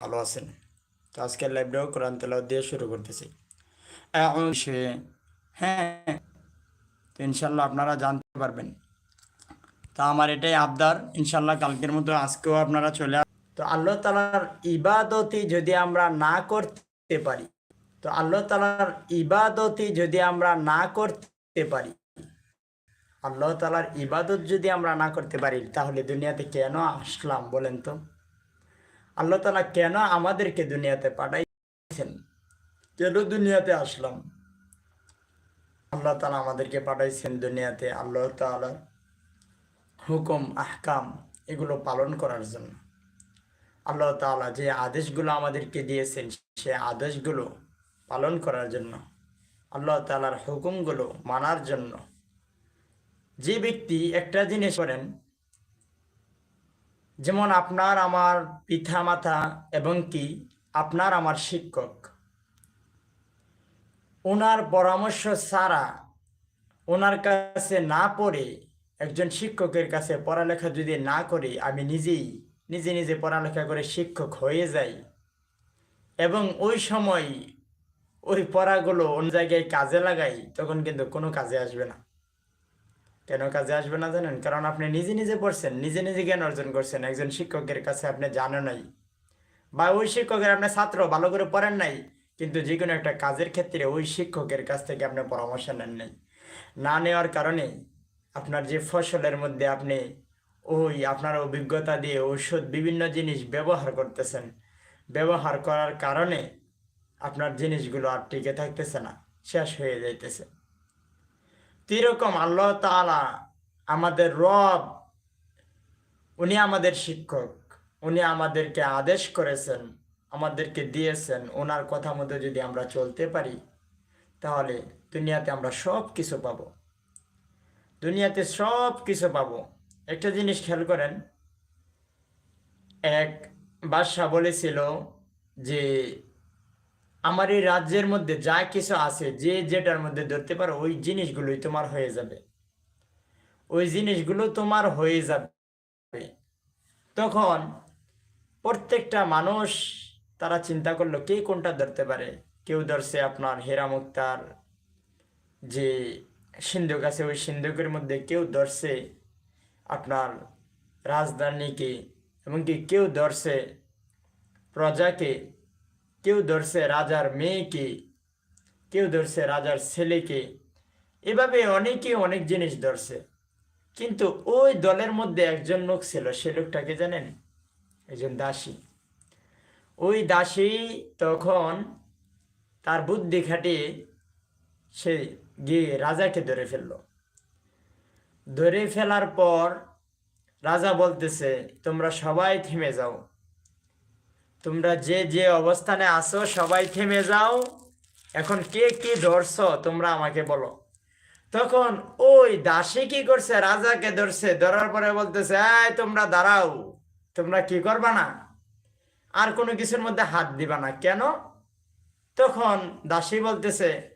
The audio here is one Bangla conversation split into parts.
ভালো আছেন। তো আজকের লাইভটাও কোরআন তেলাওয়াত দিয়ে শুরু করতেছি। হ্যাঁ তো ইনশাল্লাহ আপনারা জানতে পারবেন। তা আমার এটাই আবদার। ইনশাল্লাহ কালকের মতো আজকেও আপনারা চলে তো আল্লাহ তালার ইবাদতি যদি আমরা না করতে পারি, তো আল্লাহ তালার ইবাদতি যদি আমরা না করতে পারি, আল্লাহ তালার ইবাদত যদি আমরা না করতে পারি, তাহলে দুনিয়াতে কেন আসলাম বলেন তো? আল্লাহ তালা কেন আমাদেরকে দুনিয়াতে পাঠাইছেন? কেন দুনিয়াতে আসলাম? আল্লাহ তালা আমাদেরকে পাঠাইছেন দুনিয়াতে আল্লাহ তালার হুকুম, আহকাম এগুলো পালন করার জন্য। আল্লাহ তালা যে আদেশগুলো আমাদেরকে দিয়েছেন, সে আদেশগুলো পালন করার জন্য, আল্লাহ তালার হুকুমগুলো মানার জন্য যে ব্যক্তি একটা জিনিস করেন যেমন আপনার আমার পিতা মাতা এবং কি আপনার আমার শিক্ষক। ওনার পরামর্শ ছাড়া ওনার কাছে না পড়ে একজন শিক্ষকের কাছে পড়ালেখা যদি না করে, আমি নিজেই, নিজে নিজে পড়ালেখা করে শিক্ষক হয়ে যাই। এবং ওই সময় ওই পড়াগুলো অন্য জায়গায় কাজে লাগাই, তখন কিন্তু কোনো কাজে আসবে না। কেন কাজে আসবে না জানেন? কারণ আপনি নিজে নিজে পড়ছেন, নিজে নিজে জ্ঞান অর্জন করছেন, একজন শিক্ষকের কাছে আপনি জানেন নাই। বা ওই শিক্ষকের আপনার ছাত্র, ভালো করে পড়েন নাই, কিন্তু যে কোনো একটা কাজের ক্ষেত্রে ওই শিক্ষকের কাছ থেকে আপনি পরামর্শ নেন নাই। না নেওয়ার কারণে আপনার যে ফসলের মধ্যে আপনি ওই আপনার অভিজ্ঞতা দিয়ে ঔষধ, বিভিন্ন জিনিস ব্যবহার করতেছেন, ব্যবহার করার কারণে আপনার জিনিসগুলো আর টিকে থাকতেছে না, শেষ হয়ে যাইতেছে। এরকম আল্লাহ তালা আমাদের রব, উনি আমাদের শিক্ষক, উনি আমাদেরকে আদেশ করেছেন, আমাদেরকে দিয়েছেন, ওনার কথা মতো যদি আমরা চলতে পারি, তাহলে দুনিয়াতে আমরা সব কিছু পাবো। দুনিয়াতে সব কিছু পাবো। একটা জিনিস খেয়াল করেন, এক বাদশাহ বলেছিল যে আমার এই রাজ্যের মধ্যে যা কিছু আছে, যে যেটার মধ্যে ধরতে পারো, ওই জিনিসগুলোই তোমার হয়ে যাবে। ওই জিনিসগুলো তোমার হয়ে যাবে। তখন প্রত্যেকটা মানুষ তারা চিন্তা করল, কে কোনটা ধরতে পারে? কেউ ধরছে আপনার হেরা মুক্তার যে সিন্ধুক আছে, ওই সিন্ধুকের মধ্যে কেউ ধরছে আপনার রাজধানীকে, এমনকি কেউ ধরছে প্রজাকে। কেউ ধরছে রাজার মেয়েকে, কেউ ধরছে রাজার ছেলেকে। এভাবে অনেকে অনেক জিনিস ধরছে। কিন্তু ওই দলের মধ্যে একজন লোক ছিল, সে লোকটাকে জানেন? একজন দাসী। ওই দাসী তখন তার বুদ্ধি খাটিয়ে সে গিয়ে রাজাকে ধরে ফেলল। ধরে ফেলার পর রাজা বলতেছে, তোমরা সবাই থেমে যাও। তোমরা যে যে অবস্থানে আছো, সবাই থেমে যাও। এখন কে কি ধরছ, তোমরা আমাকে বলো। তখন ওই দাসী কি করছে, রাজাকে ধরছে। ধরার পরে বলতেছে, এই, তোমরা দাঁড়াও। তোমরা কি করবা না? আর কোনো কিছুর মধ্যে হাত দিবা না। কেন? তখন দাসী বলতেছে,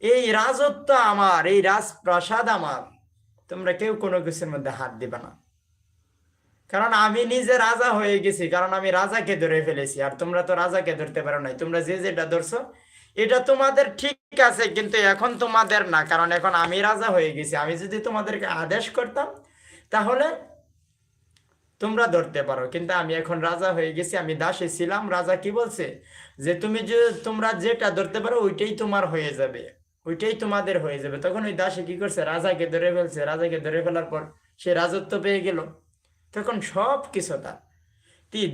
এই রাজত্ব আমার, এই রাজপ্রাসাদ আমার। তোমরা কেউ কোনো কিছুর মধ্যে হাত দিবা না। কারণ আমি নিজে রাজা হয়ে গেছি, কারণ আমি রাজাকে ধরে ফেলেছি। আর তোমরা তো রাজাকে ধরতে পারো নাই। তোমরা যে যেটা ধরছো, এটা তোমাদের ঠিক আছে, কিন্তু এখন তোমাদের না। কারণ এখন আমি রাজা হয়ে গেছি। আমি যদি তোমাদেরকে আদেশ করতাম, তাহলে তোমরা ধরতে পারো। কিন্তু আমি এখন রাজা হয়ে গেছি, আমি দাসে ছিলাম। রাজা কি বলছে? যে তুমি যে, তোমরা যেটা ধরতে পারো, ওইটাই তোমার হয়ে যাবে। ওইটাই তোমাদের হয়ে যাবে। তখন ওই দাসে কি করছে? রাজাকে ধরে ফেলছে। রাজাকে ধরে ফেলার পর সে রাজত্ব পেয়ে গেল। তখন সব কিছু তার।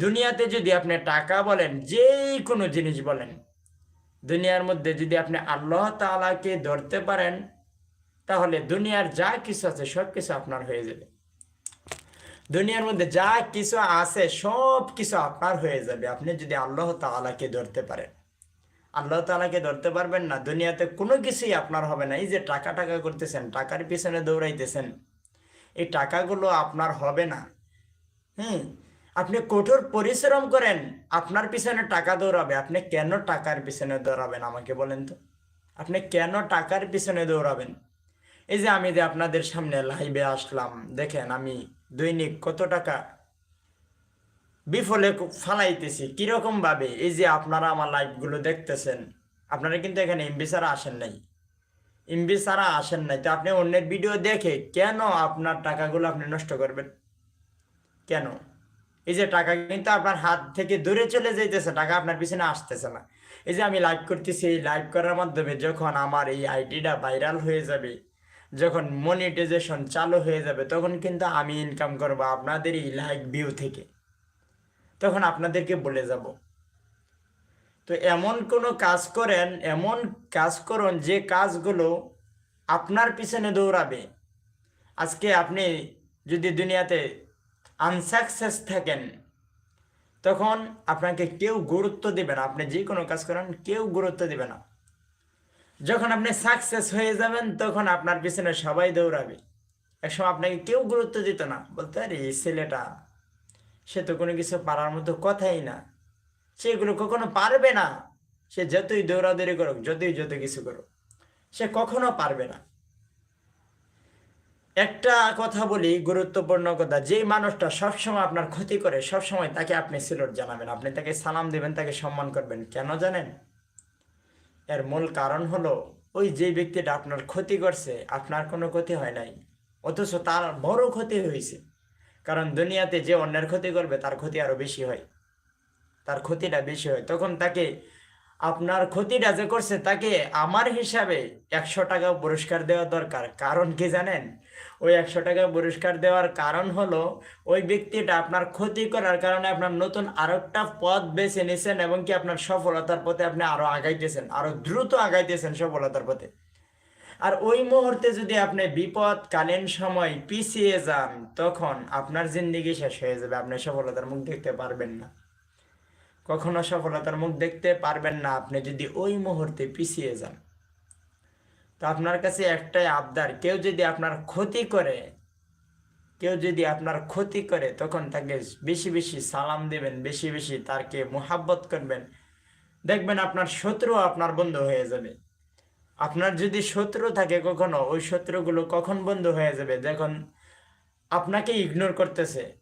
দুনিয়াতে যদি আপনি টাকা বলেন যেই কোনো জিনিস বলেন, দুনিয়ার মধ্যে যদি আপনি আল্লাহ তালাকে ধরতে পারেন, তাহলে দুনিয়ার যা কিছু আছে, সব কিছু আপনার হয়ে যাবে। দুনিয়ার মধ্যে যা কিছু আছে, সব কিছু আপনার হয়ে যাবে। আপনি যদি আল্লাহ তালাকে ধরতে পারেন। আল্লাহ তালাকে ধরতে পারবেন না, দুনিয়াতে কোনো কিছুই আপনার হবে না। এই যে টাকা টাকা করতেছেন, টাকার পিছনে দৌড়াইতেছেন, এই টাকাগুলো আপনার হবে না। হ্যাঁ আপনি কঠোর পরিশ্রম করেন, আপনার পিছনে টাকা দৌড়াবে। আপনি কেন টাকার পিছনে দৌড়াবেন আমাকে বলেন তো? আপনি কেন টাকার পিছনে দৌড়াবেন? এই যে আমি যে আপনাদের সামনে লাইভে আসলাম, দেখেন আমি দৈনিক কত টাকা বিফলে ফালাইতেছি, কীরকম ভাবে? এই যে আপনারা আমার লাইভগুলো দেখতেছেন, আপনারা কিন্তু এখানে এমবি ছাড়া আসেন নাই। এমবি ছাড়া আসেন নাই। তো আপনি অন্যের ভিডিও দেখে কেন আপনার টাকাগুলো আপনি নষ্ট করবেন? কেন? এই যে টাকা কিন্তু আপনার হাত থেকে দূরে চলে যাইতেছে, টাকা আপনার পিছনে আসতেছে না। এই যে আমি লাইভ করতেছি, এই লাইভ করার মাধ্যমে যখন আমার এই আইডিটা ভাইরাল হয়ে যাবে, যখন মনিটাইজেশন চালু হয়ে যাবে, তখন কিন্তু আমি ইনকাম করব আপনাদের এই লাইক ভিউ থেকে। তখন আপনাদেরকে বলে যাব। তো এমন কোনো কাজ করেন, এমন কাজ করুন যে কাজগুলো আপনার পিছনে দৌড়াবে। আজকে আপনি যদি দুনিয়াতে আনসাকসেস থাকেন, তখন আপনাকে কেউ গুরুত্ব দেবে না। আপনি যে কোনো কাজ করেন, কেউ গুরুত্ব দেবে না। যখন আপনি সাকসেস হয়ে যাবেন, তখন আপনার পিছনে সবাই দৌড়াবে। একসময় আপনাকে কেউ গুরুত্ব দিত না। বলতে, আরে, এই ছেলেটা, সে তো কোনো কিছু পারার মতো কথাই না। সে এগুলো কখনো পারবে না। সে যতই দৌড়াদৌড়ি করুক, যতই যত কিছু করুক, সে কখনো পারবে না। একটা কথা বলি, গুরুত্বপূর্ণ কথা। যেই মানুষটা সবসময় আপনার ক্ষতি করে, সবসময় তাকে আপনি সিলট জানাবেন। আপনি তাকে সালাম দেবেন, তাকে সম্মান করবেন। কেন জানেন? এর মূল কারণ হলো, ওই যে ব্যক্তিটা আপনার ক্ষতি করছে, আপনার কোনো ক্ষতি হয় নাই। অথচ তার বড় ক্ষতি হয়েছে। কারণ দুনিয়াতে যে অন্যের ক্ষতি করবে, তার ক্ষতি আরও বেশি হয়। তার ক্ষতিটা বেশি হয়। তখন তাকে আপনার ক্ষতিটা যে করছে তাকে আমার হিসাবে একশো টাকা পুরস্কার দেওয়া দরকার। কারণ কি জানেন? ওই একশো টাকা পুরস্কার দেওয়ার কারণ হলো, ওই ব্যক্তিটা আপনার ক্ষতি করার কারণে আপনার নতুন আরও একটা পথ বেছে নিয়েছেন এবং কি আপনার সফলতার পথে আপনি আরও আগাইতেছেন, আরও দ্রুত আগাইতেছেন সফলতার পথে। আর ওই মুহূর্তে যদি আপনি বিপদকালীন সময় পিছিয়ে যান, তখন আপনার জিন্দিগি শেষ হয়ে যাবে, আপনি সফলতার মুখ দেখতে পারবেন না। কখনো সফলতার মুখ দেখতে পারবেন না আপনি যদি ওই মুহূর্তে পিছিয়ে যান। তো আপনার কাছে একটাই আবদার, কেউ যদি আপনার ক্ষতি করে, কেউ যদি আপনার ক্ষতি করে, তখন তাকে বেশি বেশি সালাম দেবেন, বেশি বেশি তারকে মোহাব্বত করবেন। দেখবেন আপনার শত্রু আপনার বন্ধু হয়ে যাবে। আপনার যদি শত্রু থাকে কখনো, ওই শত্রুগুলো কখন বন্ধ হয়ে যাবে? যখন আপনাকে ইগনোর করতেছে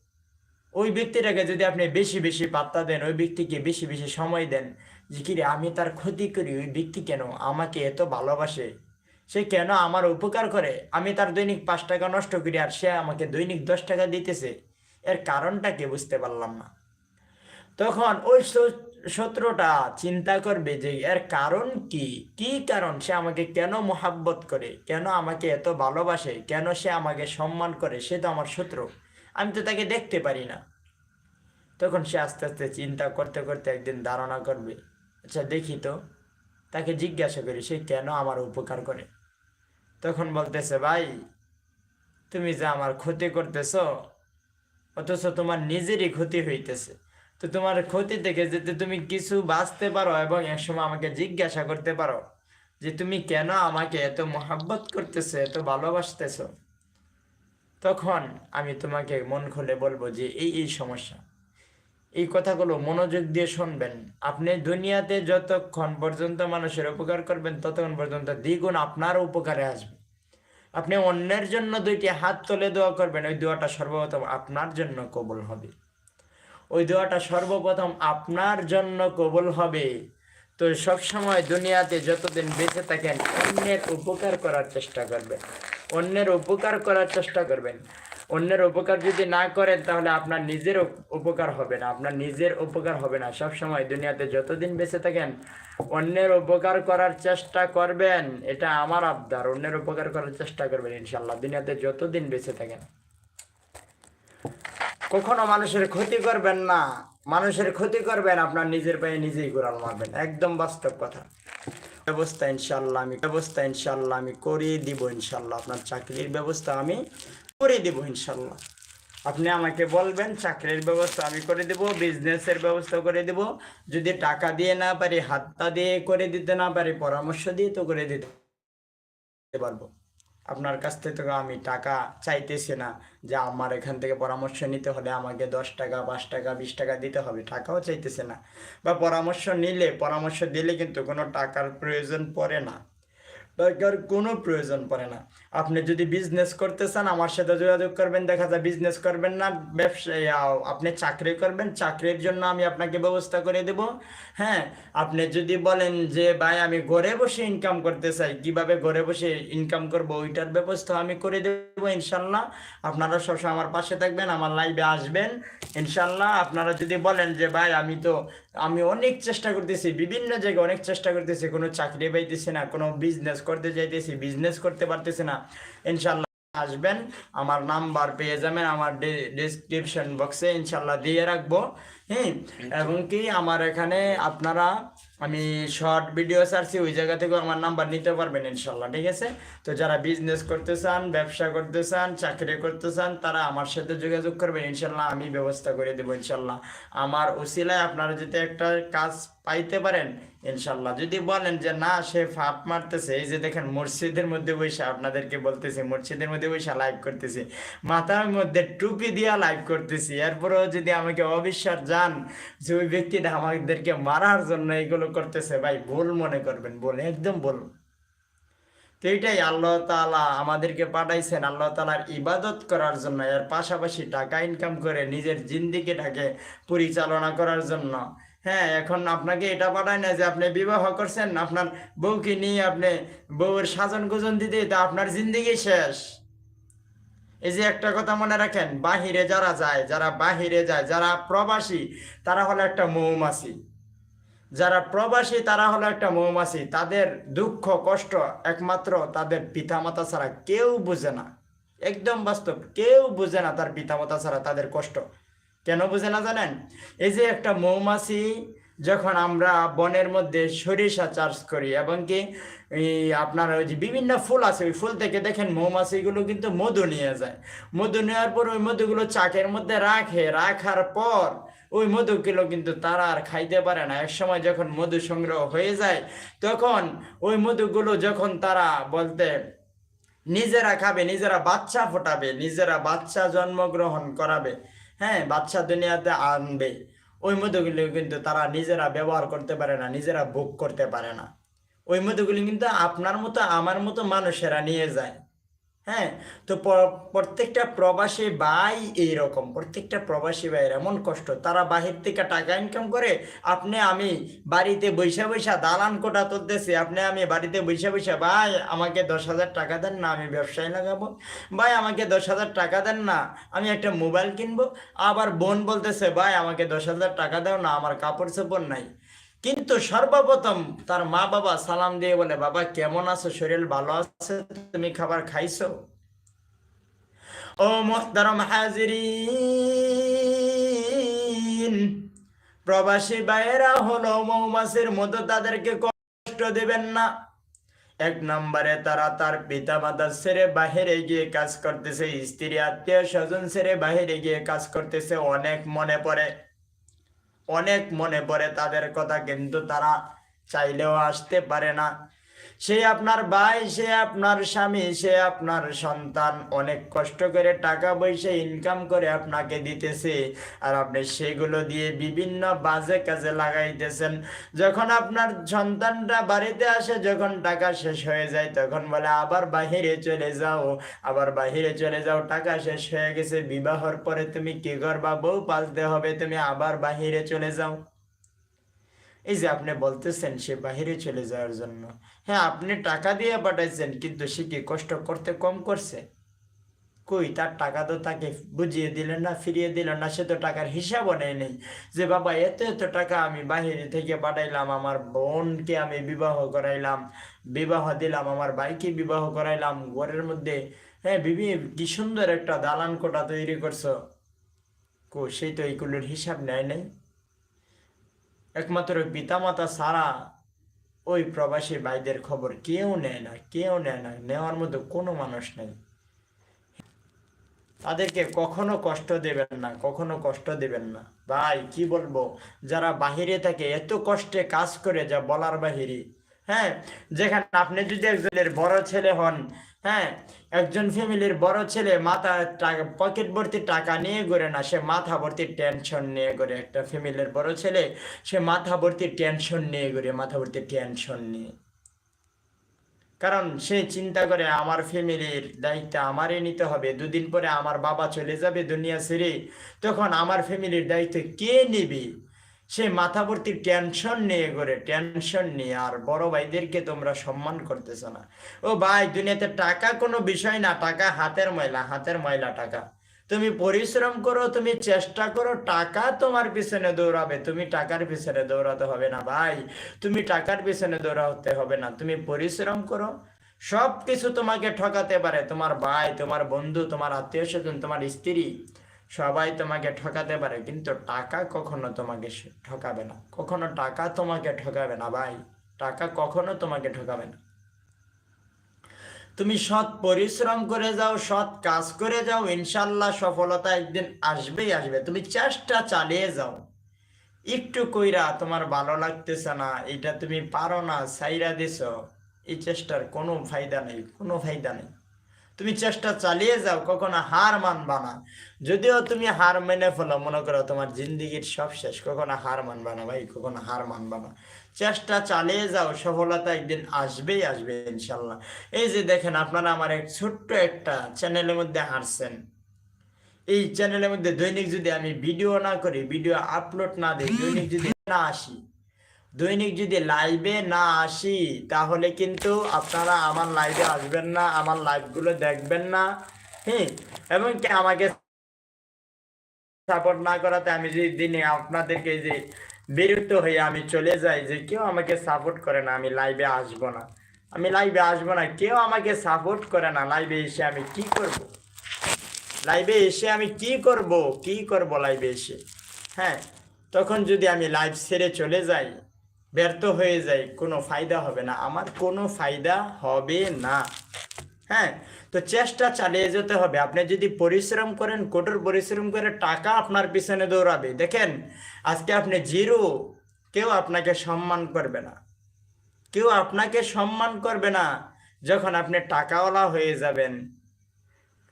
ওই ব্যক্তিটাকে যদি আপনি বেশি বেশি পাত্তা দেন, ওই ব্যক্তিকে বেশি বেশি সময় দেন, যে কিরে আমি তার ক্ষতি করি, ওই ব্যক্তি কেন আমাকে এত ভালোবাসে? সে কেন আমার উপকার করে? আমি তার দৈনিক পাঁচ টাকা নষ্ট করি আর সে আমাকে দৈনিক দশ টাকা দিতেছে। এর কারণটা কি বুঝতে পারলাম না। তখন ওই শত্রুটা চিন্তা করবে যে, এর কারণ কি? কি কারণ সে আমাকে কেন মোহাব্বত করে? কেন আমাকে এত ভালোবাসে? কেন সে আমাকে সম্মান করে? সে তো আমার শত্রু। আমি তো তাকে দেখতে পারি না। তখন সে আস্তে আস্তে চিন্তা করতে করতে একদিন ধারণা করবে আচ্ছা দেখি তো। তাকে জিজ্ঞাসা করি, সে কেন আমার উপকার করে? তখন বলতেছে, ভাই, তুমি যে আমার ক্ষতি করতেছ, অথচ তোমার নিজেরই ক্ষতি হইতেছে। তো তোমার ক্ষতি থেকে যেতে তুমি কিছু বাঁচতে পারো এবং একসময় আমাকে জিজ্ঞাসা করতে পারো যে, তুমি কেন আমাকে এত মহাব্বত করতেছো, এত ভালোবাসতেছো? তখন আমি তোমাকে মন খুলে বলব যে এই এই সমস্যা। এই কথাগুলো মনোযোগ দিয়ে শুনবেন। আপনি দুনিয়াতে যতক্ষণ পর্যন্ত মানুষের উপকার করবেন, ততক্ষণ পর্যন্ত দ্বিগুণ আপনার উপকারে আসবে। আপনি অন্যের জন্য দুইটি হাত তুলে দোয়া করবেন, ওই দোয়াটা সর্বপ্রথম আপনার জন্য কবল হবে। ওই দোয়াটা সর্বপ্রথম আপনার জন্য কবল হবে। তো সবসময় দুনিয়াতে যতদিন বেঁচে থাকেন, অন্যের উপকার করার চেষ্টা করবেন। অন্যের উপকার করার চেষ্টা করবেন। অন্যের উপকার যদি না করেন, তাহলে আপনার নিজের উপকার হবে না। আপনার নিজের উপকার হবে না। সব সময় দুনিয়াতে যতদিন বেঁচে থাকেন, অন্যের উপকার করার চেষ্টা করবেন। এটা আমার আবদার। অন্যের উপকার করার চেষ্টা করবেন ইনশাল্লাহ দুনিয়াতে যতদিন বেঁচে থাকেন। কখনো মানুষের ক্ষতি করবেন না। মানুষের ক্ষতি করবেন, আপনার নিজের পায়ে নিজেই গোড়াল মারবেন। একদম বাস্তব কথা। ব্যবস্থা ইনশাল্লাহ আমি ব্যবস্থা ইনশাল্লাহ আমি করিয়ে দিব ইনশাল্লাহ আপনার চাকরির ব্যবস্থা আমি করে দিব ইনশাল্লাহ আপনি আমাকে বলবেন, চাকরির ব্যবস্থা আমি করে দেব, বিজনেসের ব্যবস্থা করে দেব। যদি টাকা দিয়ে না পারি, হাতটা দিয়ে করে দিতে না পারি, পরামর্শ দিয়ে তো করে দিতে পারব। আপনার কাছ থেকে আমি টাকা চাইতেছি না যে আমার এখান থেকে পরামর্শ নিতে হলে আমাকে দশ টাকা, পাঁচ টাকা, বিশ টাকা দিতে হবে। টাকাও চাইতেছে না। বা পরামর্শ নিলে, পরামর্শ দিলে কিন্তু কোনো টাকার প্রয়োজন পড়ে না। টাকার কোনো প্রয়োজন পড়ে না। আপনি যদি বিজনেস করতে চান, আমার সাথে যোগাযোগ করবেন, দেখা যায় বিজনেস করবেন না, ব্যবসা আপনি চাকরি করবেন, চাকরির জন্য আমি আপনাকে ব্যবস্থা করে দেব। হ্যাঁ আপনি যদি বলেন যে, ভাই, আমি ঘরে বসে ইনকাম করতে চাই, কীভাবে ঘরে বসে ইনকাম করব? ওইটার ব্যবস্থা আমি করে দেবো, ইনশাল্লাহ। আপনারা সবসময় আমার পাশে থাকবেন, আমার লাইভে আসবেন, ইনশাল্লাহ। আপনারা যদি বলেন যে, ভাই, আমি তো, আমি অনেক চেষ্টা করতেছি, বিভিন্ন জায়গায় অনেক চেষ্টা করতেছি, কোনো চাকরি পাইতেছি না, কোনো বিজনেস করতে চাইতেছি বিজনেস করতে পারতেছি না। ইনশাল্লাহ আসবেন। আমার নাম্বার পেয়ে যাবেন আমার ডিসক্রিপশন বক্সে ইনশাল্লাহ দিয়ে রাখব। হ্যাঁ এবং কি আমার এখানে আপনারা আমি শর্ট ভিডিও ছাড়ছি, ওই জায়গা থেকে আমার নাম্বার নিতে পারবেন ইনশাল্লাহ, ঠিক আছে? তো যারা বিজনেস করতে চান, ব্যবসা করতে চান, চাকরি করতে চান, তারা আমার সাথে যোগাযোগ করবেন, ইনশাল্লাহ আমি ব্যবস্থা করে দেবো ইনশাল্লাহ। আমার ওসিলায় আপনারা যদি একটা কাজ পাইতে পারেন, ইনশাল্লাহ। যদি বলেন যে, না, সে ফাপ মারতেছে। এই যে দেখেন, মসজিদের মধ্যে বসে আপনাদেরকে বলতেছি, মসজিদের মধ্যে বসে লাইভ করতেছি। মাথার মধ্যে টুপি দিয়া লাইভ করতেছি। এরপরেও যদি আমাকে অবিশ্বাস যান যে, ওই ব্যক্তিটা আমাদেরকে মারার জন্য এগুলো করতেছে, ভাই, ভুল মনে করবেন, ভুল, একদম ভুল। তো এইটাই আল্লাহ তালা আমাদেরকে পাঠাইছেন, আল্লাহ তালার ইবাদত করার জন্য, এর পাশাপাশি টাকা ইনকাম করে নিজের জিন্দিগিটাকে পরিচালনা করার জন্য। হ্যাঁ এখন আপনাকে এটা পাঠায় না যে আপনি বিবাহ করছেন, আপনার বউকে নিয়ে আপনি বউয়ের সাজন গুজন দিতে, তা আপনার জিন্দিগি শেষ। এই যে একটা কথা মনে রাখেন, বাহিরে যারা যায়, যারা বাহিরে যায়, যারা প্রবাসী, তারা হলো একটা মৌমাছি। যারা প্রবাসী, তারা হলো একটা মৌমাছি। তাদের দুঃখ, কষ্ট একমাত্র তাদের পিতামাতা ছাড়া কেউ বুঝে না। একদম বাস্তব, কেউ বুঝে না তার পিতামাতা ছাড়া তাদের কষ্ট। কেন বুঝে না জানেন? এই যে একটা মৌমাছি, যখন আমরা বনের মধ্যে সরিষা চাষ করি, এবং কি আপনার ওই যে বিভিন্ন ফুল আছে, ওই ফুল থেকে দেখেন মৌমাছিগুলো কিন্তু মধু নিয়ে যায়। মধু নেওয়ার পর ওই মধুগুলো চাকের মধ্যে রাখে। রাখার পর ওই মধুগুলো কিন্তু তারা আর খাইতে পারে না। এক সময় যখন মধু সংগ্রহ হয়ে যায়, তখন ওই মধুগুলো যখন তারা বলতে নিজেরা খাবে, নিজেরা বাচ্চা ফোটাবে, নিজেরা বাচ্চা জন্মগ্রহণ করাবে হ্যাঁ বাচ্চা দুনিয়াতে আনবে, ওই মধুগুলি কিন্তু তারা নিজেরা ব্যবহার করতে পারে না, নিজেরা ভোগ করতে পারে না। ওই মধুগুলি কিন্তু আপনার মতো, আমার মতো মানুষেরা নিয়ে যায়। হ্যাঁ? তো প্রত্যেকটা প্রবাসী ভাই এইরকম, প্রত্যেকটা প্রবাসী ভাইয়ের এমন কষ্ট। তারা বাহির থেকে টাকা ইনকাম করে, আপনি আমি বাড়িতে বৈশা বৈশা দালান কোটা তুলতেছি, আপনি আমি বাড়িতে বৈশা বৈশা, ভাই, আমাকে দশ হাজার টাকা দেন না, আমি ব্যবসায় লাগাবো। ভাই, আমাকে দশ হাজার টাকা দেন না, আমি একটা মোবাইল কিনবো। আবার বোন বলতেছে, ভাই, আমাকে দশ হাজার টাকা দাও না, আমার কাপড় চোপড় নাই। কিন্তু সর্বপ্রথম তার মা বাবা সালাম দিয়ে বলে, বাবা, কেমন আছো? শরীর ভালো আছে? তুমি খাবার খাইছো? ও মোহতারম হাজিরিন, প্রবাসী বাইরা হলো মৌমাছির মতো তাদেরকে কষ্ট দেবেন না। এক নম্বরে তারা তার পিতা মাতা ছেড়ে বাহিরে গিয়ে কাজ করতেছে, স্ত্রী, আত্মীয় স্বজন ছেড়ে বাহিরে গিয়ে কাজ করতেছে, অনেক মনে পড়ে। অনেক মনে পড়ে তাদের কথা কিন্তু তারা চাইলেও আসতে পারে না। সে আপনার ভাই, সে আপনার স্বামী, সে আপনার সন্তান। অনেক কষ্ট করে টাকা পয়সা ইনকাম করে আপনাকে দিতেছে। আর আপনি সেগুলো দিয়ে বিভিন্ন বাজে কাজে লাগাইতেছেন। যখন আপনার সন্তানটা বাড়িতে আসে, যখন টাকা শেষ হয়ে যায়, তখন বলে, আবার বাহিরে চলে যাও, আবার বাহিরে চলে যাও, টাকা শেষ হয়ে গেছে, বিবাহর পরে তুমি কি করবা? বউ পালতে হবে, তুমি আবার বাহিরে চলে যাও। এই যে আপনি বলতেছেন, সে বাহিরে চলে যাওয়ার জন্য। হ্যাঁ আপনি টাকা দিয়ে পাঠাইছেন, কিন্তু সে কি কষ্ট করতে কম করছে? কই, তার টাকা তো তাকে বুঝিয়ে দিলেন না, ফিরিয়ে দিলেন না, সে তো টাকার হিসাবও নেই নেই। যে বাবা, এত এত টাকা আমি বাহিরে থেকে পাঠাইলাম, আমার বোনকে আমি বিবাহ করাইলাম, বিবাহ দিলাম, আমার ভাইকে বিবাহ করাইলাম, ঘরের মধ্যে হ্যাঁ বিবি, কি সুন্দর একটা দালান কোটা তৈরি করছ। কো সেই তো এইগুলোর হিসাব নেয় নেই। একমাত্র পিতামাতা ছাড়া ওই প্রবাসী ভাইদের খবর কেউ নেয় না, কেউ নেয় না, নেওয়ার মতো কোনো মানুষ নেই। তাদেরকে কখনো কষ্ট দেবেন না, কখনো কষ্ট দেবেন না। ভাই, কি বলব? যারা বাহিরে থাকে, এত কষ্টে কাজ করে যা বলার বাহিরে। হ্যাঁ যেখানে আপনি যদি একজনের বড় ছেলে হন হ্যাঁ একজন ফ্যামিলির বড় ছেলে মাথা পকেট ভর্তি টাকা নিয়ে ঘুরে না, সে মাথা ভর্তি টেনশন নিয়ে ঘুরে। একটা ফ্যামিলির বড় ছেলে, সে মাথা ভর্তি টেনশন নিয়ে ঘুরে, মাথা ভর্তি টেনশন নিয়ে। কারণ সে চিন্তা করে, আমার ফ্যামিলির দায়িত্ব আমারই নিতে হবে। দুদিন পরে আমার বাবা চলে যাবে দুনিয়া ছেড়ে, তখন আমার ফ্যামিলির দায়িত্ব কে নেবে? সে মাথা ভর্তি টেনশন নিয়ে করে টেনশন নিয়ে। আর বড় ভাইদেরকে তোমরা সম্মান করতেছ না। ও ভাই, দুনিয়াতে টাকা কোনো বিষয় না, টাকা হাতের ময়লা হাতের ময়লা টাকা। তুমি পরিশ্রম করো, তুমি চেষ্টা করো, টাকা তোমার পিছনে দৌড়াবে। তুমি টাকার পিছনে দৌড়াতে হবে না ভাই। তুমি টাকার পিছনে দৌড়াতে হবে না। তুমি পরিশ্রম করো। সব কিছু তোমাকে ঠকাতে পারে। তোমার ভাই, তোমার বন্ধু, তোমার আত্মীয় স্বজন, তোমার স্ত্রী। সবাই তোমাকে ঠকাতে পারে, কিন্তু টাকা কখনো তোমাকে ঠকাবে না। কখনো টাকা তোমাকে ঠকাবে না ভাই। টাকা কখনো তোমাকে ঠকাবে না। তুমি সৎ পরিশ্রম করে যাও, সৎ কাজ করে যাও ইনশাল্লাহ সফলতা একদিন আসবেই আসবে। তুমি চেষ্টা চালিয়ে যাও। একটু কইরা তোমার ভালো লাগতেছে না, এটা তুমি পারো না সাইরা দিছ। এই চেষ্টার কোনো ফায়দা নেই, কোনো ফায়দা নেই। তুমি চেষ্টা চালিয়ে যাও, কখনো হার মানবা না। যদিও তুমি হার মেনে ফেলো, মনে করো তোমার জিন্দিগির সব শেষ, কখনো হার মানবা না ভাই, কখনো হার মানবা না। চেষ্টা চালিয়ে যাও, সফলতা একদিন আসবেই আসবে, ইনশাল্লাহ। এই যে দেখেন, আপনারা আমার এক ছোট্ট একটা চ্যানেলের মধ্যে হারছেন এই চ্যানেলের মধ্যে দৈনিক যদি আমি ভিডিও না করি, ভিডিও আপলোড না দিই, দৈনিক যদি না আসি দৈনিক যদি লাইভে না আসি, তাহলে কিন্তু আপনারা আমার লাইভে আসবেন না, আমার লাইভগুলো দেখবেন না। হ্যাঁ এবং কি আমাকে সাপোর্ট না করাতে আমি যদি দিনে আপনাদেরকে যে বিরক্ত হয়ে আমি চলে যাই, যে কেউ আমাকে সাপোর্ট করে না, আমি লাইভে আসব না। আমি লাইভে আসব না, কেউ আমাকে সাপোর্ট করে না, লাইভে এসে আমি কি করব? লাইভে এসে আমি কি করব? কি করব লাইভে এসে? হ্যাঁ তখন যদি আমি লাইভ ছেড়ে চলে যাই ব্যর্থ হয়ে যাই কোনো ফায়দা হবে না। আমার কোনো ফায়দা হবে না। হ্যাঁ তো চেষ্টা চালিয়ে যেতে হবে। আপনি যদি পরিশ্রম করেন, কঠোর পরিশ্রম করে টাকা আপনার পিছনে দৌড়াবে। দেখেন, আজকে আপনি জিরো, কেউ আপনাকে সম্মান করবে না। কেউ আপনাকে সম্মান করবে না যখন আপনি টাকাওয়ালা হয়ে যাবেন।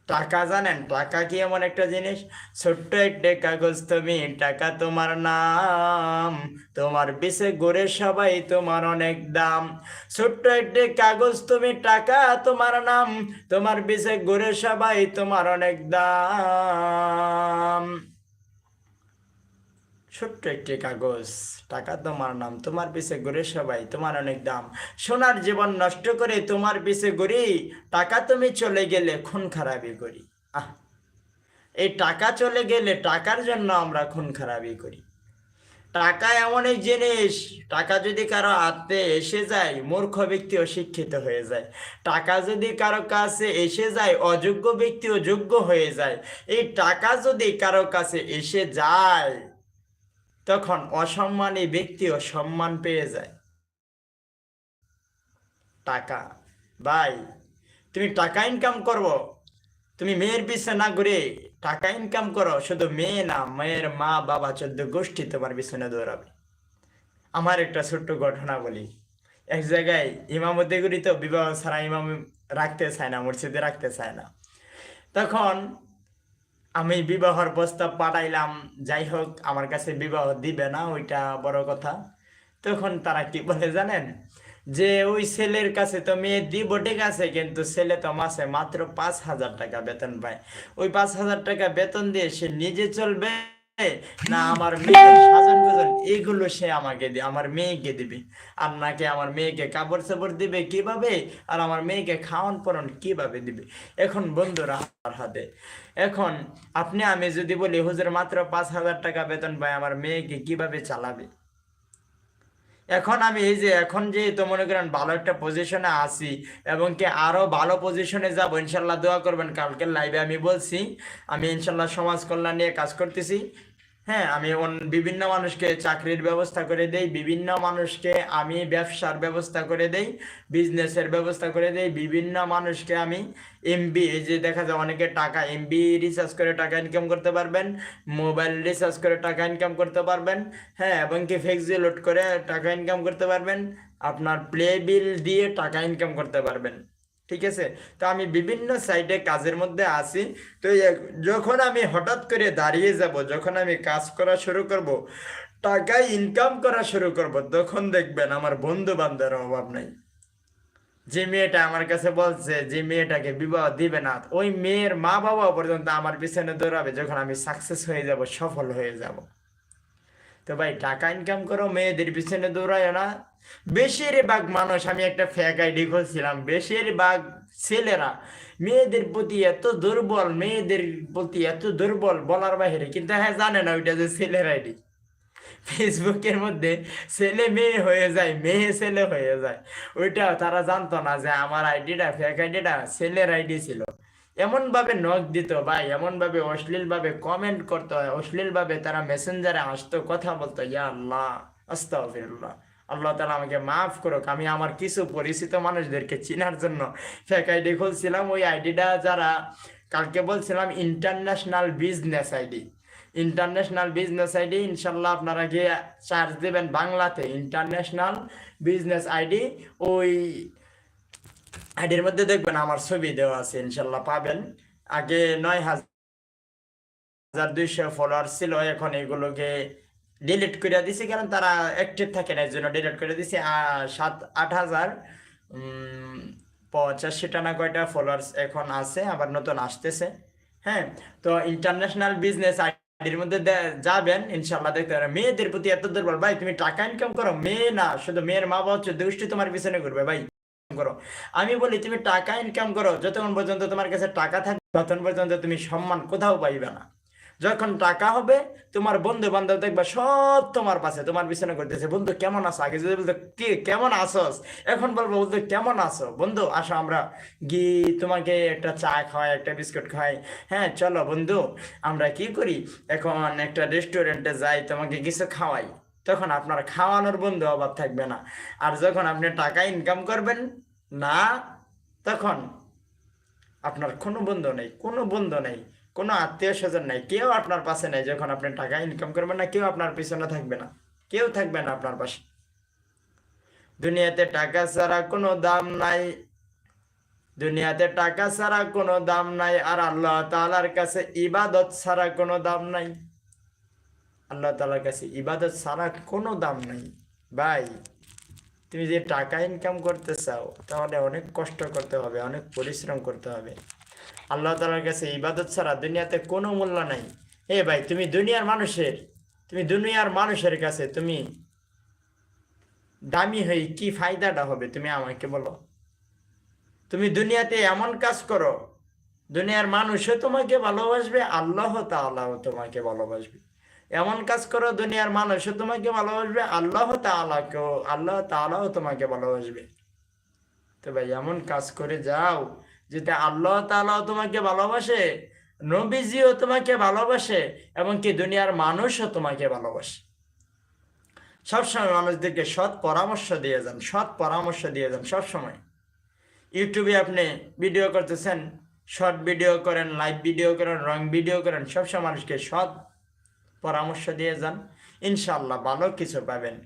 টাকা জানেন? টাকা কি এমন একটা জিনিস? ছোট্ট একটা কাগজ তুমি, টাকা তোমার নাম, তোমার বিষে ঘুরে সবাই তোমার অনেক দাম। ছোট্ট একটা কাগজ তুমি, টাকা তোমার নাম, তোমার বিষে ঘুরে সবাই তোমার অনেক দাম। ছোট্ট একটি কাগজ। টাকা তোমার নাম, তোমার পিছে ঘুরে সবাই, তোমার অনেক দাম। সোনার জীবন নষ্ট করে তোমার পিছে ঘুরি, টাকা তুমি চলে গেলে খুন খারাপি করি। আহ, এই টাকা চলে গেলে টাকার জন্য আমরা খুন খারাপি করি। টাকা এমন এক জিনিস, টাকা যদি কারও হাতে এসে যায়, মূর্খ ব্যক্তি অশিক্ষিত হয়ে যায়। টাকা যদি কারও কাছে এসে যায়, অযোগ্য ব্যক্তি যোগ্য হয়ে যায়। এই টাকা যদি কারও কাছে এসে যায় তখন অসম্মানী ব্যক্তিও সম্মান পেয়ে যায়। টাকা। ভাই, তুমি টাকা ইনকাম করব। তুমি মেয়ের পিছনে না ঘুরে টাকা ইনকাম করো, শুধু মেয়ে না, মেয়ের মা, বাবা, চোদ্দ গোষ্ঠী তোমার পিছনে দৌড়াবে। আমার একটা ছোট্ট ঘটনা বলি। এক জায়গায় ইমামতি গুলি তো বিবাহ ছাড়া ইমাম রাখতে চায় না, মসজিদে রাখতে চায় না। তখন আমি বিবাহর প্রস্তাব পাঠাইলাম, যাই হোক, আমার কাছে বিবাহ দিবে না, ওইটা বড় কথা। তখন তারা কি বলে জানেন? যে ওই ছেলের কাছে তো মেয়ে দিব, ঠিক আছে, কিন্তু ছেলে তো মাসে মাত্র পাঁচ হাজার টাকা বেতন পায়। ওই পাঁচ হাজার টাকা বেতন দিয়ে সে নিজে চলবে না আমার মেয়ের সাজন গোজন? এগুলো সে আমাকে দিয়ে আমার মেয়েকে দিবে। আর নাকি আমার মেয়েকে কাপড় চাপড় দিবে কীভাবে? আর আমার মেয়েকে খাওয়ান পরন কীভাবে দিবে? এখন বন্ধুরা, আমার হাতে এখন আপনি, আমি যদি বলি, হুজুর, মাত্র পাঁচ হাজার টাকা বেতন পাই আমার মেয়েকে কীভাবে চালাবে? এখন আমি এই যে, এখন যেহেতু মনে করেন ভালো একটা পজিশনে আছি এবং কি আরও ভালো পজিশনে যাব, ইনশাল্লাহ দোয়া করবেন। কালকের লাইভে আমি বলছি, আমি ইনশাল্লাহ সমাজ কল্যাণ নিয়ে কাজ করতেছি। হ্যাঁ আমি বিভিন্ন মানুষকে চাকরির ব্যবস্থা করে দেই, বিভিন্ন মানুষকে আমি ব্যবসার ব্যবস্থা করে দেই বিজনেসের ব্যবস্থা করে দেই, বিভিন্ন মানুষকে আমি এমবি এই যে দেখা যায় অনেকে টাকা এমবি রিচার্জ করে টাকা ইনকাম করতে পারবেন মোবাইল রিচার্জ করে টাকা ইনকাম করতে পারবেন হ্যাঁ এবং কি ফেক্সি লোড করে টাকা ইনকাম করতে পারবেন, আপনার প্লে বিল দিয়ে টাকা ইনকাম করতে পারবেন। ঠিক আছে? তো আমি বিভিন্ন সাইডে কাজের মধ্যে আছি। তো যখন আমি হঠাৎ করে দাঁড়িয়ে যাব, যখন আমি কাজ করা শুরু করব, টাকা ইনকাম করা শুরু করব, তখন দেখবেন আমার বন্ধু বান্ধবের অভাব নাই। যে মেয়েটা আমার কাছে বলছে যে মেয়েটাকে বিবাহ দিবে না, ওই মেয়ের মা বাবা পর্যন্ত আমার পিছনে দৌড়াবে, যখন আমি সাকসেস হয়ে যাব, সফল হয়ে যাব। তো ভাই, টাকা ইনকাম করো, মেয়েদের পিছনে দৌড়ায় না। বেশিরভাগ মানুষ, আমি একটা ফ্যাক আইডি খুলছিলাম বেশিরভাগ ছেলেরা মেয়েদের প্রতি এত দুর্বল, মেয়েদের প্রতি এত দুর্বল বলার বাইরে, কিন্তু হ্যাঁ জানে না ওইটা যে ছেলের আইডি ফেসবুকের মধ্যে ছেলে মেয়ে হয়ে যায়, মেয়ে ছেলে হয়ে যায়। ওইটা তারা জানতো না যে আমার আইডিটা ফেক আইডিটা ছেলের আইডি ছিল। এমন ভাবে নখ দিত ভাই এমন ভাবে অশ্লীল ভাবে কমেন্ট করতো অশ্লীল ভাবে তারা মেসেঞ্জারে আসতো, কথা বলতো। ইয়া আল্লাহ, আস্তাগফিরুল্লাহ। আল্লাহ তালা আমাকে মাফ করুক, আমি আমার কিছু পরিচিত মানুষদেরকে চেনার জন্য ফেক আইডি খুলছিলাম। ওই আইডিটা যারা, কালকে বলছিলাম international business ID international business ID ইনশাল্লাহ আপনারা গিয়ে চার্জ দেবেন বাংলাতে ইন্টারন্যাশনাল বিজনেস আইডি ওই আইডির মধ্যে দেখবেন আমার ছবি দেওয়া আছে ইনশাল্লাহ পাবেন। আগে নয় হাজার দুইশো ফলোয়ার ছিল এখন এগুলোকে ডিলিট করে দিছি কারণ তারা অ্যাক্টিভ থাকে না এর জন্য ডিলিট করে দিছি সাত আট হাজার উম, পঁচাশিটা না কয়টা ফলোয়ার্স এখন আছে আবার নতুন আসতেছে। হ্যাঁ তো ইন্টারন্যাশনাল বিজনেস আইডির মধ্যে যাবেন ইনশাল্লাহ দেখতে পারেন। মেয়েদের প্রতি এত দুর্বল ভাই তুমি টাকা ইনকাম করো মেয়ে না শুধু মেয়ের মা বাবা হচ্ছে দুষ্টি তোমার পিছনে ঘুরবে ভাই। করো। আমি বলি, তুমি টাকা ইনকাম করো, যতক্ষণ পর্যন্ত তোমার কাছে টাকা থাকবে ততক্ষণ পর্যন্ত তুমি সম্মান কোথাও পাইবে না। যখন টাকা হবে, তোমার বন্ধু বান্ধব দেখবা, সব তোমার পাশে, তোমার পিছনে করতেছে বন্ধু, কেমন আছো? আগে যদি বলতো, কি, কেমন আছোস? এখন বলব, বন্ধু, কেমন আছো? বন্ধু, আসো আমরা গি, তোমাকে একটা চা খাওয়াই, একটা বিস্কুট খাওয়াই। হ্যাঁ চলো, বন্ধু, আমরা কি করি? এখন একটা রেস্টুরেন্টে যাই, তোমাকে কিছু খাওয়াই। তখন আপনার খাওয়ানোর বন্ধু অভাব থাকবে না। আর যখন আপনি টাকা ইনকাম করবেন, না, তখন আপনার কোনো বন্ধু নেই, কোনো বন্ধু নেই, কোনো আত্মীয় স্বজন নেই, কেউ আপনার পাশে নেই, যখন আপনি টাকা ইনকাম করবেন না, কেউ আপনার পিছনে থাকবে না, কেউ থাকবে না আপনার পাশে। দুনিয়াতে টাকা ছাড়া কোনো দাম নাই, দুনিয়াতে টাকা ছাড়া কোনো দাম নাই, আর আল্লাহ তাআলার কাছে ইবাদত ছাড়া কোনো দাম নাই। আল্লাহ তাআলার কাছে ইবাদত ছাড়া কোনো দাম নাই। ভাই, তুমি যে টাকা ইনকাম করতে চাও, তাহলে অনেক কষ্ট করতে হবে, অনেক পরিশ্রম করতে হবে। আল্লাহ তালার কাছে ইবাদত ছাড়া দুনিয়াতে কোনো মূল্য নাই। এ ভাই, তুমি দুনিয়ার মানুষের, তুমি দুনিয়ার মানুষের কাছে তুমি দামি হয়ে কি ফায়দাটা হবে, তুমি আমাকে বলো। তুমি দুনিয়াতে এমন কাজ করো, দুনিয়ার মানুষও তোমাকে ভালোবাসবে, আল্লাহ তাআলাও তোমাকে ভালোবাসবে। এমন কাজ করো, দুনিয়ার মানুষও তোমাকে ভালোবাসবে, আল্লাহ তাআলাকেও, আল্লাহ তাআলাও তোমাকে ভালোবাসবে। তো ভাই, এমন কাজ করে যাও, যেটা আল্লাহ তাআলাও তোমাকে ভালোবাসে, নবীজিও তোমাকে ভালোবাসে এবং কি দুনিয়ার মানুষও তোমাকে ভালোবাসে। সবসময় মানুষদেরকে সৎ পরামর্শ দিয়ে যান, সৎ পরামর্শ দিয়ে যান সবসময়। ইউটিউবে আপনি ভিডিও করতেছেন, শর্ট ভিডিও করেন, লাইভ ভিডিও করেন, রং ভিডিও করেন, সবসময় মানুষকে সৎ পরামর্শ দিয়ে যান। ইনশাল্লাহ ভালো কিছু পাবেন।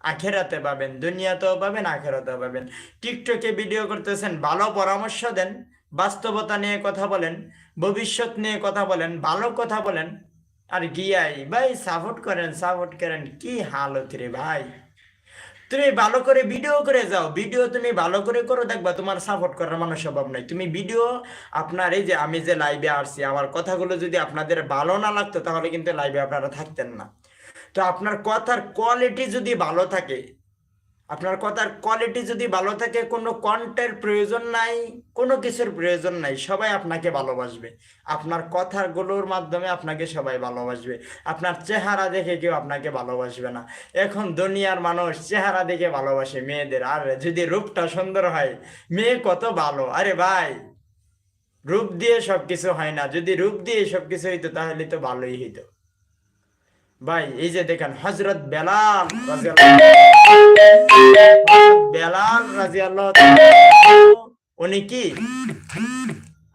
আখেরাতে পাবেন, দুনিয়াতেও পাবেন, আখেরাতেও পাবেন। টিকটকে ভিডিও করতেছেন, ভালো পরামর্শ দেন, বাস্তবতা নিয়ে কথা বলেন, ভবিষ্যৎ নিয়ে কথা বলেন, ভালো কথা বলেন। আর গিয়াই, ভাই সাপোর্ট করেন সাপোর্ট করেন, কি হালত রে ভাই। তুমি ভালো করে ভিডিও করে যাও। ভিডিও তুমি ভালো করে করো, দেখবা তোমার সাপোর্ট করার মানুষ অভাব নাই। তুমি ভিডিও আপনার এই যে আমি যে লাইভে আসছি, আমার কথাগুলো যদি আপনাদের ভালো না লাগতো, তাহলে কিন্তু লাইভে আপনারা থাকতেন না। তো আপনার কথার কোয়ালিটি যদি ভালো থাকে আপনার কথার কোয়ালিটি যদি ভালো থাকে, কোনো কন্টের প্রয়োজন নাই, কোনো কিছুর প্রয়োজন নাই, সবাই আপনাকে ভালোবাসবে। আপনার কথাগুলোর মাধ্যমে আপনাকে সবাই ভালোবাসবে। আপনার চেহারা দেখে কেউ আপনাকে ভালোবাসবে না। এখন দুনিয়ার মানুষ চেহারা দেখে ভালোবাসে মেয়েদের। আর যদি রূপটা সুন্দর হয়, মেয়ে কত ভালো। আরে ভাই, রূপ দিয়ে সব কিছু হয় না। যদি রূপ দিয়ে সব কিছু হইতো, তাহলে তো ভালোই হইতো। ভাই এই যে দেখেন হজরত বেলাল রাদিয়াল্লাহু- বেলাল রাজিয়াল্লাহ উনি কি?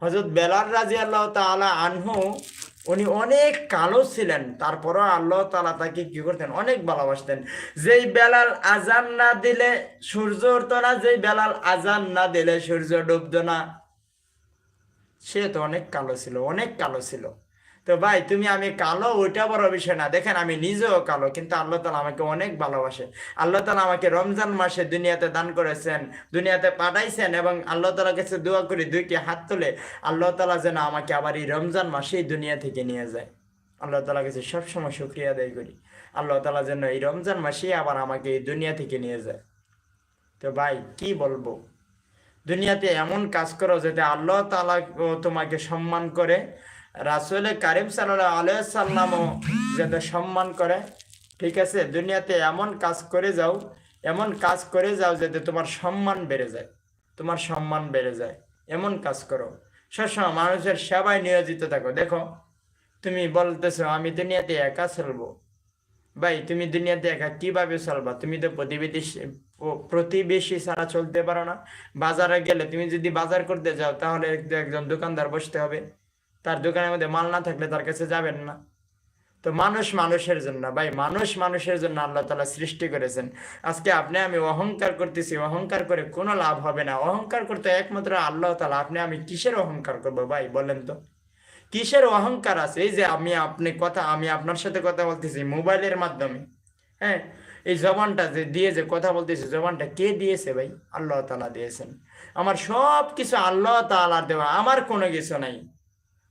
হজরত বেলাল রাজিয়াল্লাহ তাআলা আনহু উনি অনেক কালো ছিলেন। তারপরও আল্লাহ তাআলা তাকে কি করতেন? অনেক ভালোবাসতেন। যেই বেলাল আজান না দিলে সূর্য উঠতো না যেই বেলাল আজান না দিলে সূর্য ডুবতো না। সে তো অনেক কালো ছিল অনেক কালো ছিল। তো ভাই, তুমি আমি কালো, ওইটা বড় বিষয় না। দেখেন, আমি নিজেও কালো, কিন্তু আল্লাহ তালা আমাকে অনেক ভালোবাসে। আল্লাহ তালা আমাকে রমজান মাসে দুনিয়াতে দান করেছেন, দুনিয়াতে পাঠাইছেন এবং আল্লাহ তালার কাছে দোয়া করি, দুইটি হাত তুলে আল্লাহ তালা যেন আমাকে আবার এই রমজান মাসেই দুনিয়া থেকে নিয়ে যায়। আল্লাহ তালা কাছে সবসময় শুক্রিয়া আদায় করি। আল্লাহ তালা যেন এই রমজান মাসেই আবার আমাকে এই দুনিয়া থেকে নিয়ে যায়। তো ভাই, কি বলব? দুনিয়াতে এমন কাজ করো যাতে আল্লাহ তালা তোমাকে সম্মান করে রাসুল কারিম সাল্লাহ আলাইসাল্লামও যাতে সম্মান করে, ঠিক আছে? দুনিয়াতে এমন কাজ করে যাও, এমন কাজ করে যাও যাতে তোমার সম্মান বেড়ে যায়, তোমার সম্মান বেড়ে যায়। এমন কাজ করো। সবসময় মানুষের সেবায় নিয়োজিত থাকো। দেখো, তুমি বলতেছো, আমি দুনিয়াতে একা চলবো? ভাই, তুমি দুনিয়াতে একা কীভাবে চলবা? তুমি তো প্রতিবেশী প্রতিবেশী ছাড়া চলতে পারো না। বাজারে গেলে তুমি যদি বাজার করতে যাও, তাহলে একজন দোকানদার বসতে হবে। তার দোকানের মধ্যে মাল না থাকলে তার কাছে যাবেন না। তো মানুষ মানুষের জন্য, ভাই, মানুষ মানুষের জন্য আল্লাহ তালা সৃষ্টি করেছেন। আজকে আপনি আমি অহংকার করতেছি, অহংকার করে কোনো লাভ হবে না। অহংকার করতে একমাত্র আল্লাহ তালা আপনি আমি কিসের অহংকার করব ভাই, বলেন তো? কিসের অহংকার আছে? এই যে আমি আপনি কথা, আমি আপনার সাথে কথা বলতেছি মোবাইলের মাধ্যমে হ্যাঁ? এই জবানটা যে দিয়ে যে কথা বলতেছি, জবানটা কে দিয়েছে ভাই? আল্লাহ তালা দিয়েছেন। আমার সব কিছু আল্লাহ তালার দেওয়া, আমার কোনো কিছু নাই।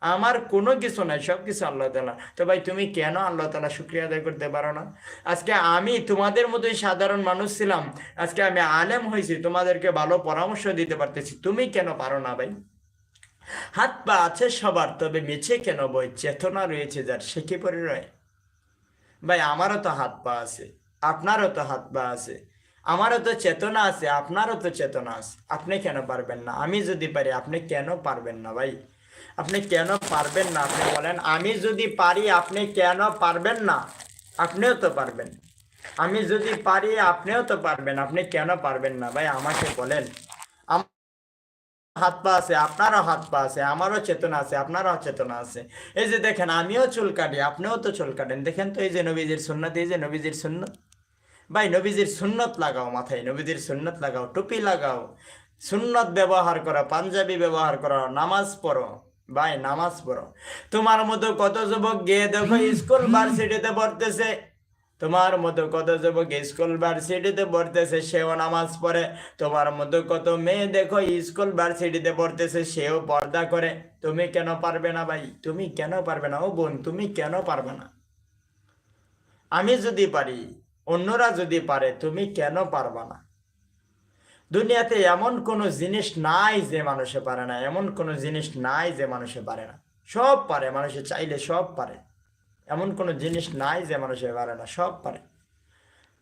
আমার কোনো কিছু নাই সব কিছু আল্লাহ তালা তো ভাই, তুমি কেন আল্লাহ তালা শুক্রিয়া আদায় করতে পারো না? আজকে আমি তোমাদের মতোই সাধারণ মানুষ ছিলাম, আজকে আমি আলেম হয়েছি, তোমাদেরকে ভালো পরামর্শ দিতে পারতেছি। তুমি কেন পারো না ভাই? হাত পা আছে সবার, তবে মেছে কেন বই? চেতনা রয়েছে যার, সে কি পরে রয়? ভাই, আমারও তো হাত পা আছে, আপনারও তো হাত পা আছে, আমারও তো চেতনা আছে, আপনারও তো চেতনা আছে। আপনি কেন পারবেন না? আমি যদি পারি, আপনি কেন পারবেন না ভাই? আপনি কেন পারবেন না? আপনি বলেন, আমি যদি পারি, আপনি কেন পারবেন না? আপনিও তো পারবেন। আমি যদি পারি, আপনিও তো পারবেন। আপনি কেন পারবেন না? ভাই, আমাকে বলেন। হাত পা আছে, আপনারও হাত পা আছে, আমারও চেতনা আছে, আপনারও চেতনা আছে। এই যে দেখেন, আমিও চুল কাটি, আপনিও তো চুল কাটেন। দেখেন তো, এই যে নবীজির সুন্নত, এই যে নবীজির সুন্নত। ভাই, নবীজির সুন্নত লাগাও মাথায়, নবীজির সুন্নত লাগাও, টুপি লাগাও। সুন্নত ব্যবহার করো, পাঞ্জাবি ব্যবহার করো, নামাজ পড়ো। ভাই, নামাজ পড়ো। তোমার মতো কত যুবক গিয়ে দেখো স্কুল ভার্সিটিতে পড়তেছে। তোমার মতো কত যুবক স্কুল ভার্সিটিতে পড়তেছে, সেও নামাজ পড়ে। তোমার মতো কত মেয়ে দেখো স্কুল ভার্সিটিতে পড়তেছে, সেও পর্দা করে। তুমি কেন পারবে না ভাই? তুমি কেন পারবে না? ও বোন, তুমি কেন পারবে না? আমি যদি পারি, অন্যরা যদি পারে, তুমি কেন পারবা না? দুনিয়াতে এমন কোনো জিনিস নাই যে মানুষে পারে না, এমন কোনো জিনিস নাই যে মানুষে পারে না। সব পারে, মানুষে চাইলে সব পারে। এমন কোনো জিনিস নাই যে মানুষে পারে না, সব পারে।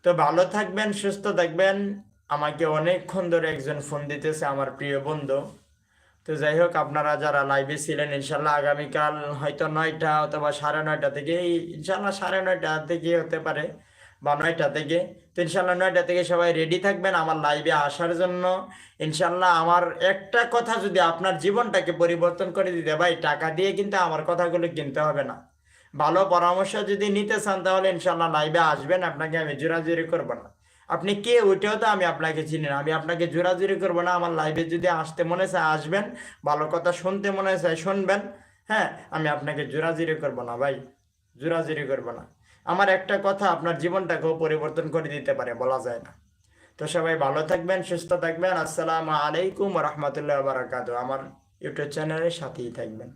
তো ভালো থাকবেন, সুস্থ থাকবেন। আমাকে অনেকক্ষণ ধরে একজন ফোন দিতেছে, আমার প্রিয় বন্ধু। তো যাই হোক, আপনারা যারা লাইভে ছিলেন, ইনশাল্লাহ আগামীকাল হয়তো নয়টা অথবা সাড়ে নয়টা থেকে ইনশাল্লাহ সাড়ে নয়টা থেকে হতে পারে। বা নয়টা থেকে। তো ইনশাল্লাহ নয়টা থেকে সবাই রেডি থাকবেন আমার লাইভে আসার জন্য। ইনশাল্লাহ আমার একটা কথা যদি আপনার জীবনটাকে পরিবর্তন করে দিতে, ভাই, টাকা দিয়ে কিন্তু আমার কথাগুলো কিনতে হবে না। ভালো পরামর্শ যদি নিতে চান তাহলে ইনশাল্লাহ লাইভে আসবেন, আপনাকে আমি জোরাজুরি করব না। আপনি কে ওইটাও তো আমি আপনাকে চিনি না। আমি আপনাকে জোরাজুরি করব না, আমার লাইভে যদি আসতে মনে চায় আসবেন, ভালো কথা শুনতে মনে চায় শুনবেন হ্যাঁ আমি আপনাকে জোরাজুরি করব না, ভাই, জোরাজুরি করব না। আমার একটা কথা, আপনার জীবনটাকেও পরিবর্তন করে দিতে পারে, বলা যায় না। তো সবাই ভালো থাকবেন, সুস্থ থাকবেন। আসসালামু আলাইকুম রহমতুল্লাহ বারাকাতু আমার ইউটিউব চ্যানেলের সাথেই থাকবেন।